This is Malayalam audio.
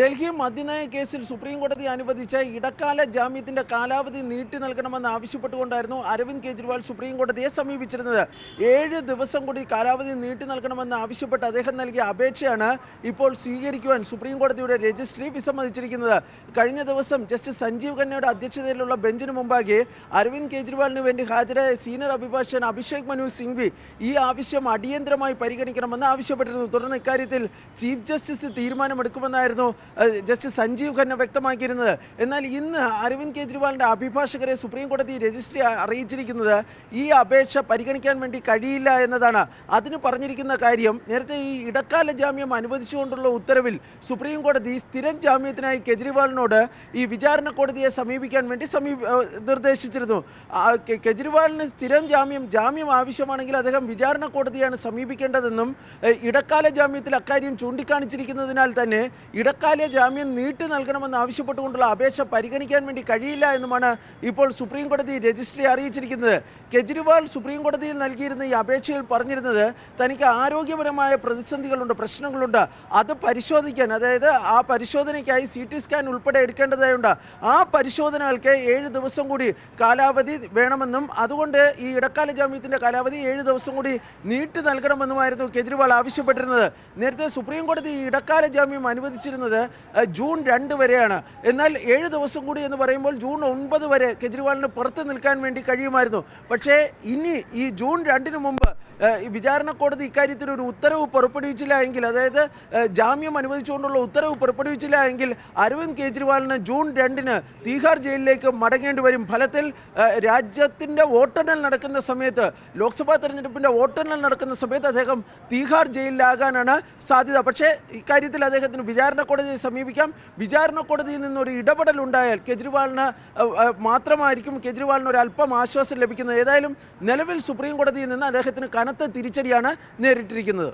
ഡൽഹി മദ്യനയ കേസിൽ സുപ്രീം കോടതി അനുവദിച്ച ഇടക്കാല ജാമ്യത്തിന്റെ കാലാവധി നീട്ടി നൽകണമെന്ന് ആവശ്യപ്പെട്ടുകൊണ്ടായിരുന്നു അരവിന്ദ് കെജ്രിവാൾ സുപ്രീം കോടതിയെ സമീപിച്ചിരുന്നത്. ഏഴ് ദിവസം കൂടി കാലാവധി നീട്ടി നൽകണമെന്ന് ആവശ്യപ്പെട്ട് അദ്ദേഹം നൽകിയ അപേക്ഷയാണ് ഇപ്പോൾ സ്വീകരിക്കുവാൻ സുപ്രീം കോടതിയുടെ രജിസ്ട്രി വിസമ്മതിച്ചിരിക്കുന്നത്. കഴിഞ്ഞ ദിവസം ജസ്റ്റിസ് സഞ്ജീവ് ഖന്നയുടെ അധ്യക്ഷതയിലുള്ള ബെഞ്ചിന് മുമ്പാകെ അരവിന്ദ് കെജ്രിവാളിന് വേണ്ടി ഹാജരായ സീനിയർ അഭിഭാഷകൻ അഭിഷേക് മനു സിംഗ്വി ഈ ആവശ്യം അടിയന്തരമായി പരിഗണിക്കണമെന്ന് ആവശ്യപ്പെട്ടിരുന്നു. തുടർന്ന് ഇക്കാര്യത്തിൽ ചീഫ് ജസ്റ്റിസ് തീരുമാനമെടുക്കുമെന്നായിരുന്നു ജസ്റ്റിസ് സഞ്ജീവ് ഖന്ന വ്യക്തമാക്കിയിരുന്നത്. എന്നാൽ ഇന്ന് അരവിന്ദ് കെജ്രിവാളിന്റെ അഭിഭാഷകരെ സുപ്രീം കോടതി രജിസ്ട്രി അറിയിച്ചിരിക്കുന്നത് ഈ അപേക്ഷ പരിഗണിക്കാൻ വേണ്ടി കഴിയില്ല എന്നതാണ്. അതിന് പറഞ്ഞിരിക്കുന്ന കാര്യം നേരത്തെ ഈ ഇടക്കാല ജാമ്യം അനുവദിച്ചുകൊണ്ടുള്ള ഉത്തരവിൽ സുപ്രീം കോടതി സ്ഥിരം ജാമ്യത്തിനായി കെജ്രിവാളിനോട് ഈ വിചാരണ കോടതിയെ സമീപിക്കാൻ വേണ്ടി സമീപ നിർദ്ദേശിച്ചിരുന്നു. കെജ്രിവാളിന് സ്ഥിരം ജാമ്യം ജാമ്യം ആവശ്യമാണെങ്കിൽ അദ്ദേഹം വിചാരണ കോടതിയാണ് സമീപിക്കേണ്ടതെന്നും ഇടക്കാല ജാമ്യത്തിൽ അക്കാര്യം ചൂണ്ടിക്കാണിച്ചിരിക്കുന്നതിനാൽ തന്നെ ഇടക്കാല ജാമ്യം നീട്ടി നൽകണമെന്ന് ആവശ്യപ്പെട്ടുകൊണ്ടുള്ള അപേക്ഷ പരിഗണിക്കാൻ വേണ്ടി കഴിയില്ല എന്നുമാണ് ഇപ്പോൾ സുപ്രീം കോടതി രജിസ്ട്രി അറിയിച്ചിരിക്കുന്നത്. കെജ്രിവാൾ സുപ്രീം കോടതിയിൽ നൽകിയിരുന്ന ഈ അപേക്ഷയിൽ പറഞ്ഞിരുന്നത് തനിക്ക് ആരോഗ്യപരമായ പ്രതിസന്ധികളുണ്ട് പ്രശ്നങ്ങളുണ്ട്. അത് പരിശോധിക്കാൻ അതായത് ആ പരിശോധനയ്ക്കായി സി ടി സ്കാൻ ഉൾപ്പെടെ എടുക്കേണ്ടതായുണ്ട്. ആ പരിശോധനകൾക്ക് ഏഴ് ദിവസം കൂടി കാലാവധി വേണമെന്നും അതുകൊണ്ട് ഈ ഇടക്കാല ജാമ്യത്തിന്റെ കാലാവധി ഏഴ് ദിവസം കൂടി നീട്ടി നൽകണമെന്നുമായിരുന്നു കെജ്രിവാൾ ആവശ്യപ്പെട്ടിരുന്നത്. നേരത്തെ സുപ്രീം കോടതി ഇടക്കാല ജാമ്യം അനുവദിച്ചിരുന്നത് ജൂൺ രണ്ട് വരെയാണ്. എന്നാൽ ഏഴ് ദിവസം കൂടി എന്ന് പറയുമ്പോൾ ജൂൺ ഒൻപത് വരെ കെജ്രിവാളിന് പുറത്ത് നിൽക്കാൻ വേണ്ടി കഴിയുമായിരുന്നു. പക്ഷേ ഇനി ഈ ജൂൺ രണ്ടിന് മുമ്പ് വിചാരണ കോടതി ഇക്കാര്യത്തിൽ ഒരു ഉത്തരവ് പുറപ്പെടുവിച്ചില്ല എങ്കിൽ അതായത് ജാമ്യം അനുവദിച്ചുകൊണ്ടുള്ള ഉത്തരവ് പുറപ്പെടുവിച്ചില്ല എങ്കിൽ അരവിന്ദ് കെജ്രിവാളിന് ജൂൺ രണ്ടിന് തീഹാർ ജയിലിലേക്ക് മടങ്ങേണ്ടി വരും. ഫലത്തിൽ രാജ്യത്തിന്റെ വോട്ടെണ്ണൽ നടക്കുന്ന സമയത്ത് ലോക്സഭാ തെരഞ്ഞെടുപ്പിന്റെ വോട്ടെണ്ണൽ നടക്കുന്ന സമയത്ത് അദ്ദേഹം തീഹാർ ജയിലിലാകാനാണ് സാധ്യത. പക്ഷേ ഇക്കാര്യത്തിൽ അദ്ദേഹത്തിന് വിചാരണ കോടതിയെ സമീപിക്കാം. വിചാരണ കോടതിയിൽ നിന്നൊരു ഇടപെടൽ ഉണ്ടായാൽ മാത്രമായിരിക്കും കെജ്രിവാളിന് ഒരു അല്പം ആശ്വാസം ലഭിക്കുന്നത്. ഏതായാലും നിലവിൽ സുപ്രീം കോടതിയിൽ നിന്ന് അദ്ദേഹത്തിന് കനത്ത തിരിച്ചടിയാണ് നേരിട്ടിരിക്കുന്നത്.